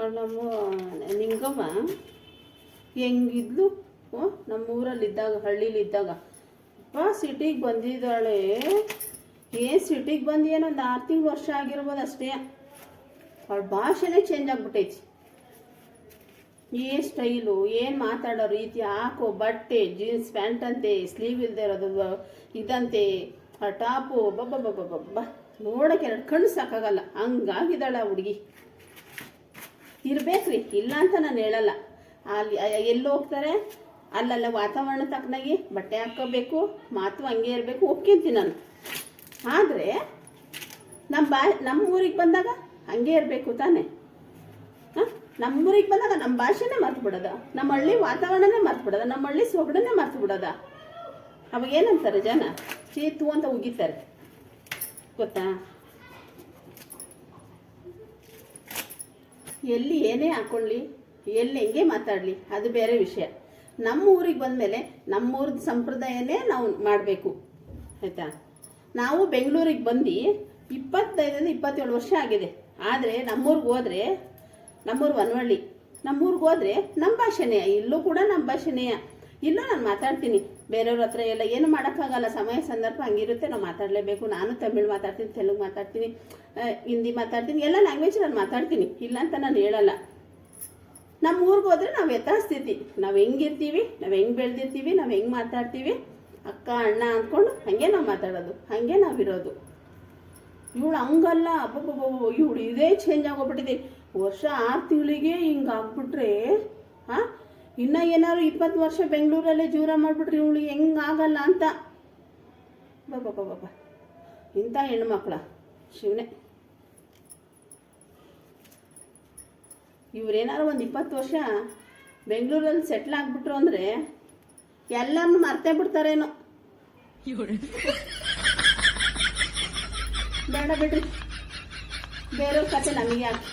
ಅವಳು ನಮ್ಮ ನಿಂಗಮ್ಮ, ಹೆಂಗಿದ್ಲು? ನಮ್ಮ ಊರಲ್ಲಿದ್ದಾಗ ಹಳ್ಳಿಲಿದ್ದಾಗ. ಅಪ್ಪ, ಸಿಟಿಗೆ ಬಂದಿದ್ದಾಳೆ. ಏ ಸಿಟಿಗೆ ಬಂದು ಒಂದು ಆರು ತಿಂಗಳು ವರ್ಷ ಆಗಿರ್ಬೋದು ಅಷ್ಟೇ. ಅವಳ ಭಾಷೆನೇ ಚೇಂಜ್ ಆಗ್ಬಿಟ್ಟೈತಿ. ಏನು ಸ್ಟೈಲು ಏನು ಮಾತಾಡೋ ರೀತಿ, ಹಾಕೋ, ಬಟ್ಟೆ ಜೀನ್ಸ್ ಪ್ಯಾಂಟ್ ಅಂತೆ ಸ್ಲೀವ್ ಇಲ್ಲದೆ ಇರೋದು, ಇದಂತೆ, ಆ ಟಾಪು ಬಬ್ಬ ನೋಡೋಕೆ ಎರಡು ಕಣ್ಣು ಸಾಕಾಗಲ್ಲ. ಹಂಗಾಗಿದ್ದಾಳೆ ಆ ಹುಡುಗಿ. ಇರ್ಬೇಕ್ರಿ. ಇಲ್ಲ ಅಂತ ನಾನು ಹೇಳಲ್ಲ. ಅಲ್ಲಿ ಎಲ್ಲಿ ಹೋಗ್ತಾರೆ? ಅಲ್ಲಲ್ಲ ವಾತಾವರಣ ತಕ್ಕನಾಗಿ ಬಟ್ಟೆ ಹಾಕೋಬೇಕು ಮಾತು ಹಂಗೆ ಇರಬೇಕು, ಒಪ್ಕೊಂತೀನಿ ನಾನು. ಆದರೆ ನಮ್ಮ ಬಾ ನಮ್ಮ ಊರಿಗೆ ಬಂದಾಗ ಹಂಗೆ ಇರಬೇಕು ತಾನೇ. ಹಾಂ? ನಮ್ಮ ಊರಿಗೆ ಬಂದಾಗ ನಮ್ಮ ಭಾಷೆನೇ ಮರ್ತು ಬಿಡೋದ. ನಮ್ಮ ಹಳ್ಳಿ ವಾತಾವರಣನೇ ಮರ್ತು ಬಿಡೋದ. ನಮ್ಮ ಹಳ್ಳಿ ಸೊಗಡನ್ನೇ ಮರ್ತು ಬಿಡೋದ. ಅವಾಗ ಏನಂತಾರೆ ಜನ? ಚೀತು ಅಂತ ಉಗಿತಾರೆ. ಗೊತ್ತಾ? ಎಲ್ಲಿ ಏನೇ ಹಾಕೊಳ್ಳಿ, ಎಲ್ಲಿ ಹೆಂಗೆ ಮಾತಾಡಲಿ, ಅದು ಬೇರೆ ವಿಷಯ. ನಮ್ಮ ಊರಿಗೆ ಬಂದಮೇಲೆ ನಮ್ಮೂರದ ಸಂಪ್ರದಾಯನೇ ನಾವು ಮಾಡಬೇಕು, ಆಯಿತಾ? ನಾವು ಬೆಂಗಳೂರಿಗೆ ಬಂದು ಇಪ್ಪತ್ತೈದರಿಂದ ಇಪ್ಪತ್ತೇಳು ವರ್ಷ ಆಗಿದೆ. ಆದರೆ ನಮ್ಮೂರಿಗೆ ಹೋದರೆ, ನಮ್ಮೂರು ವನವಳ್ಳಿ ನಮ್ಮೂರಿಗೆ ಹೋದರೆ ನಮ್ಮ ಭಾಷೆನೇ, ಇಲ್ಲೂ ಕೂಡ ನಮ್ಮ ಭಾಷೆನೇ. ಇಲ್ಲೂ ನಾನು ಮಾತಾಡ್ತೀನಿ. ಬೇರೆಯವ್ರ ಹತ್ರ ಎಲ್ಲ, ಏನು ಮಾಡೋಕ್ಕಾಗಲ್ಲ, ಸಮಯ, ಸಂದರ್ಭ ಹಂಗಿರುತ್ತೆ, ನಾವು ಮಾತಾಡಲೇಬೇಕು. ನಾನು ತಮಿಳು ಮಾತಾಡ್ತೀನಿ, ತೆಲುಗು ಮಾತಾಡ್ತೀನಿ ಹಿಂದಿ ಮಾತಾಡ್ತೀನಿ, ಎಲ್ಲ ಲ್ಯಾಂಗ್ವೇಜ್ ನಾನು ಮಾತಾಡ್ತೀನಿ. ಇಲ್ಲ ಅಂತ ನಾನು ಹೇಳಲ್ಲ. ನಮ್ಮ ಊರಿಗೆ ಹೋದರೆ ನಾವು ಯಥಾಸ್ಥಿತಿ. ನಾವು ಹೆಂಗಿರ್ತೀವಿ ನಾವು ಹೆಂಗೆ ಬೆಳೆದಿರ್ತೀವಿ, ನಾವು ಹೆಂಗೆ ಮಾತಾಡ್ತೀವಿ, ಅಕ್ಕ, ಅಣ್ಣ ಅಂದ್ಕೊಂಡು ಹಾಗೆ ನಾವು ಮಾತಾಡೋದು, ಹಾಗೆ ನಾವಿರೋದು ಇವಳು ಹಂಗಲ್ಲ ಅಬ್ಬಬ್ಬಬ್ಬ ಇವಳು ಇದೇ ಚೇಂಜ್ ಆಗೋಗ್ಬಿಟ್ಟಿದೆ. ವರ್ಷ ಆರು ತಿಂಗಳಿಗೆ ಹಿಂಗೆ ಇನ್ನು ಏನಾದ್ರು ಇಪ್ಪತ್ತು ವರ್ಷ ಬೆಂಗಳೂರಲ್ಲೇ ಜೀವನ ಮಾಡಿಬಿಟ್ರಿ ಇವಳು ಹೆಂಗೆ ಆಗಲ್ಲ ಅಂತ ಬಾಬಾ ಇಂಥ ಹೆಣ್ಮಕ್ಳ, ಶಿವನೇ. ಇವ್ರೇನಾರು ಒಂದು ಇಪ್ಪತ್ತು ವರ್ಷ ಬೆಂಗಳೂರಲ್ಲಿ ಸೆಟ್ಲ್ ಆಗಿಬಿಟ್ರು ಅಂದರೆ ಎಲ್ಲರನ್ನು ಮರ್ತೇ ಬಿಡ್ತಾರೇನೋ. ಬೇಡ ಬಿಡ್ರಿ. ಬೇರೆಯವ್ರ ಕತೆ ನಮಗೆ ಯಾಕೆ?